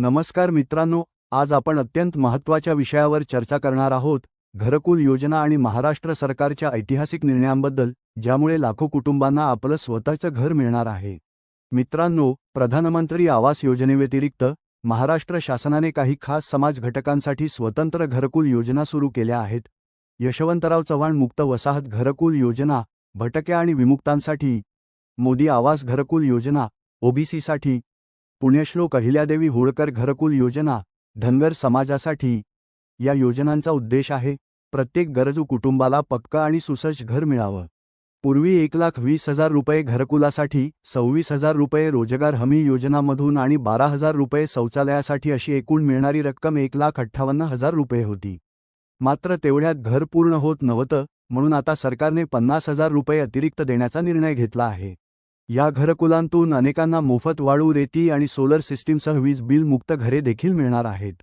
नमस्कार मित्रांनो आज आपण अत्यंत महत्त्वाच्या विषयावर चर्चा करणार आहोत घरकुल योजना आणि महाराष्ट्र सरकारच्या ऐतिहासिक निर्णयांबद्दल ज्यामुळे लाखो कुटुंबांना आपलं स्वतःचं घर मिळणार आहे. मित्रांनो प्रधानमंत्री आवास योजनेव्यतिरिक्त महाराष्ट्र शासनाने काही खास समाज घटकांसाठी स्वतंत्र घरकुल योजना सुरू केल्या आहेत. यशवंतराव चव्हाण मुक्त वसाहत घरकुल योजना भटक्या आणि विमुक्तांसाठी मोदी आवास घरकुल योजना ओबीसीसाठी पुण्यश्लोक अहिल्यादेवी होळकर घरकुल योजना धनगर समाजासाठी. या योजनांचा उद्देश आहे प्रत्येक गरजू कुटुंबाला पक्क आणि सुसज्ज घर मिळावं. पूर्वी एक लाख वीस हजार रुपये घरकुलासाठी सव्वीस हजार रुपये रोजगार हमी योजनामधून आणि बारा हजार रुपये शौचालयासाठी अशी एकूण मिळणारी रक्कम एक लाख अठ्ठावन्न हजार रुपये होती. मात्र तेवढ्यात घर पूर्ण होत नव्हतं म्हणून आता सरकारने पन्नास हजार रुपये अतिरिक्त देण्याचा निर्णय घेतला आहे. या घरकुलांतून अनेकांना मोफत वाळू रेती आणि सोलर सिस्टीमसह वीज बिल मुक्त घरे देखील मिळणार आहेत.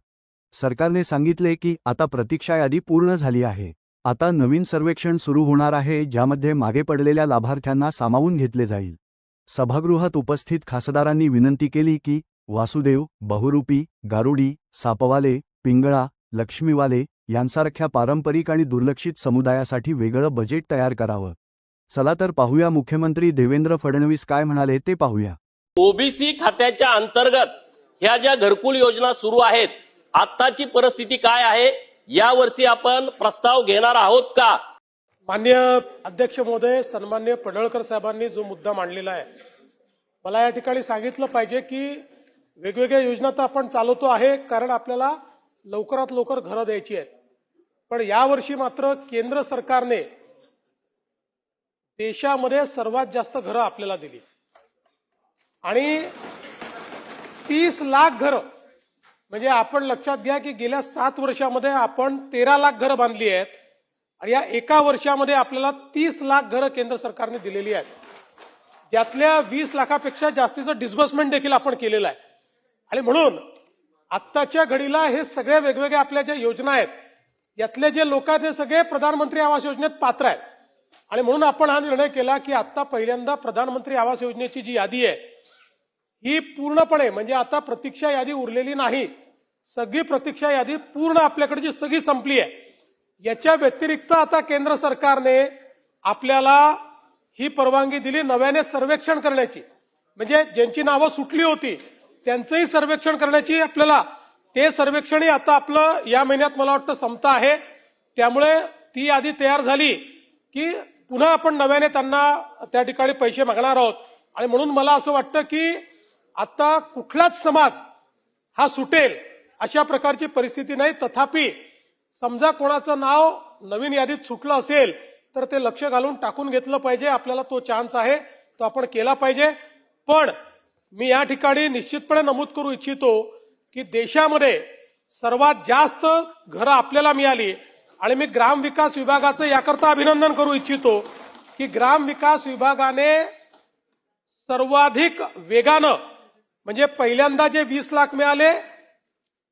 सरकारने सांगितले की आता प्रतीक्षा यादी पूर्ण झाली आहे. आता नवीन सर्वेक्षण सुरू होणार आहे ज्यामध्ये मागे पडलेल्या लाभार्थ्यांना सामावून घेतले जाईल. सभागृहात उपस्थित खासदारांनी विनंती केली की वासुदेव बहुरूपी गारुडी सापवाले पिंगळा लक्ष्मीवाले यांसारख्या पारंपरिक आणि दुर्लक्षित समुदायासाठी वेगळं बजेट तयार करावं. चला तर पाहूया मुख्यमंत्री देवेंद्र फडणवीस काय म्हणाले ते पाहूया. ओबीसी खात्याच्या अंतर्गत ह्या ज्या घरकुल योजना सुरू आहेत आत्ताची परिस्थिती काय आहे यावरची आपण प्रस्ताव घेणार आहोत का? मान्य अध्यक्ष महोदय सन्मान्य पडळकर साहेबांनी जो मुद्दा मांडलेला आहे मला या ठिकाणी सांगितलं पाहिजे की वेगवेगळ्या योजना तर आपण चालवतो आहे कारण आपल्याला लवकरात लवकर घरं द्यायची आहेत. पण यावर्षी मात्र केंद्र सरकारने देशामध्ये सर्वात जास्त घरं आपल्याला दिली. आणि तीस लाख घरं म्हणजे आपण लक्षात घ्या की गेल्या सात वर्षामध्ये आपण तेरा लाख घरं बांधली आहेत आणि या एका वर्षामध्ये आपल्याला तीस लाख घरं केंद्र सरकारने दिलेली आहेत. ज्यातल्या वीस लाखापेक्षा जास्तीचं डिस्बर्समेंट देखील आपण केलेलं आहे. आणि म्हणून आत्ताच्या घडीला हे सगळे वेगवेगळ्या आपल्या ज्या योजना आहेत यातले जे लोक आहेत हे सगळे प्रधानमंत्री आवास योजनेत पात्र आहेत. आणि म्हणून आपण हा निर्णय केला की आता पहिल्यांदा प्रधानमंत्री आवास योजनेची जी यादी आहे ही पूर्णपणे म्हणजे आता प्रतीक्षा यादी उरलेली नाही सगळी प्रतीक्षा यादी पूर्ण आपल्याकडे जी सगळी संपली आहे याच्या व्यतिरिक्त आता केंद्र सरकारने आपल्याला ही परवानगी दिली नव्याने सर्वेक्षण करण्याची. म्हणजे ज्यांची नावं सुटली होती त्यांचंही सर्वेक्षण करण्याची आपल्याला ते सर्वेक्षणही आता आपलं या महिन्यात मला वाटतं संपता आहे. त्यामुळे ती यादी तयार झाली. की पुन्हा आपण नव्याने त्यांना त्या ठिकाणी पैसे मागणार आहोत. आणि म्हणून मला असं वाटतं की आता कुठलाच समाज हा सुटेल अशा प्रकारची परिस्थिती नाही. तथापि समजा कोणाचं नाव नवीन यादीत सुटलं असेल तर ते लक्ष घालून टाकून घेतलं पाहिजे. आपल्याला तो चान्स आहे तो आपण केला पाहिजे. पण मी या ठिकाणी निश्चितपणे नमूद करू इच्छितो की देशामध्ये सर्वात जास्त घरं आपल्याला मिळाली. आणि मी ग्राम विकास विभागाचं याकरता अभिनंदन करू इच्छितो की ग्राम विकास विभागाने सर्वाधिक वेगानं म्हणजे पहिल्यांदा जे वीस लाख मिळाले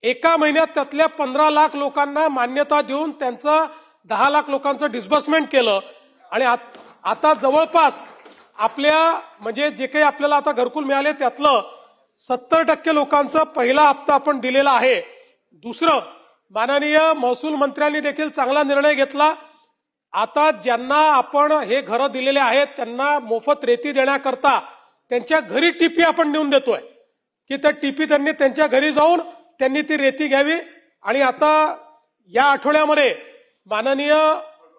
एका महिन्यात त्यातल्या पंधरा लाख लोकांना मान्यता देऊन त्यांचं दहा लाख लोकांचं डिस्बर्समेंट केलं. आणि आत- आता जवळपास आपल्या म्हणजे जे काही आपल्याला आता घरकुल मिळाले त्यातलं सत्तर टक्के लोकांचा पहिला हप्ता आपण दिलेला आहे. दुसरं माननीय महसूल मंत्र्यांनी देखील चांगला निर्णय घेतला. आता ज्यांना आपण हे घरं दिलेले आहेत त्यांना मोफत रेती देण्याकरता त्यांच्या घरी टीपी आपण नेऊन देतोय. की त्या टीपी त्यांनी त्यांच्या घरी जाऊन त्यांनी ती रेती घ्यावी. आणि आता या आठवड्यामध्ये माननीय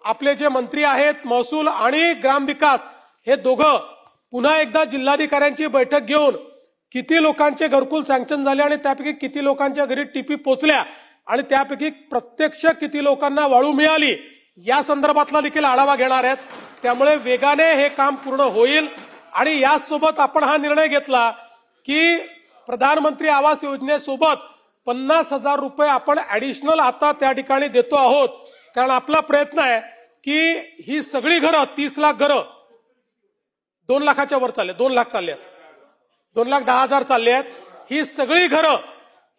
आपले जे मंत्री आहेत महसूल आणि ग्रामविकास हे दोघं पुन्हा एकदा जिल्हाधिकाऱ्यांची बैठक घेऊन किती लोकांचे घरकुल सँक्शन झाले आणि त्यापैकी किती लोकांच्या घरी टीपी पोचल्या आणि त्यापैकी प्रत्यक्ष किती लोकांना वाळू मिळाली या संदर्भातला देखील आढावा घेणार आहेत. त्यामुळे वेगाने हे काम पूर्ण होईल आणि यासोबत आपण हा निर्णय घेतला की प्रधानमंत्री आवास योजनेसोबत पन्नास हजार रुपये आपण ऍडिशनल आता त्या ठिकाणी देतो आहोत. कारण आपला प्रयत्न आहे की ही सगळी घरं तीस लाख घरं दोन लाखाच्या वर चालले दोन लाख चालले आहेत. दोन लाख दहा हजार चालले आहेत. ही सगळी घरं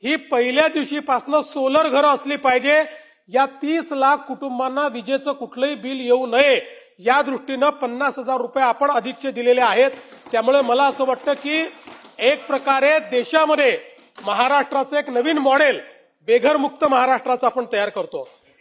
ही पहिल्या दिवशीपासून सोलर घरं असली पाहिजे. या तीस लाख कुटुंबांना विजेचं कुठलंही बिल येऊ नये. या दृष्टीनं पन्नास हजार रुपये आपण अधिकचे दिलेले आहेत. त्यामुळे मला असं वाटतं की एक प्रकारे देशामध्ये महाराष्ट्राचं एक नवीन मॉडेल बेघरमुक्त महाराष्ट्राचं आपण तयार करतो.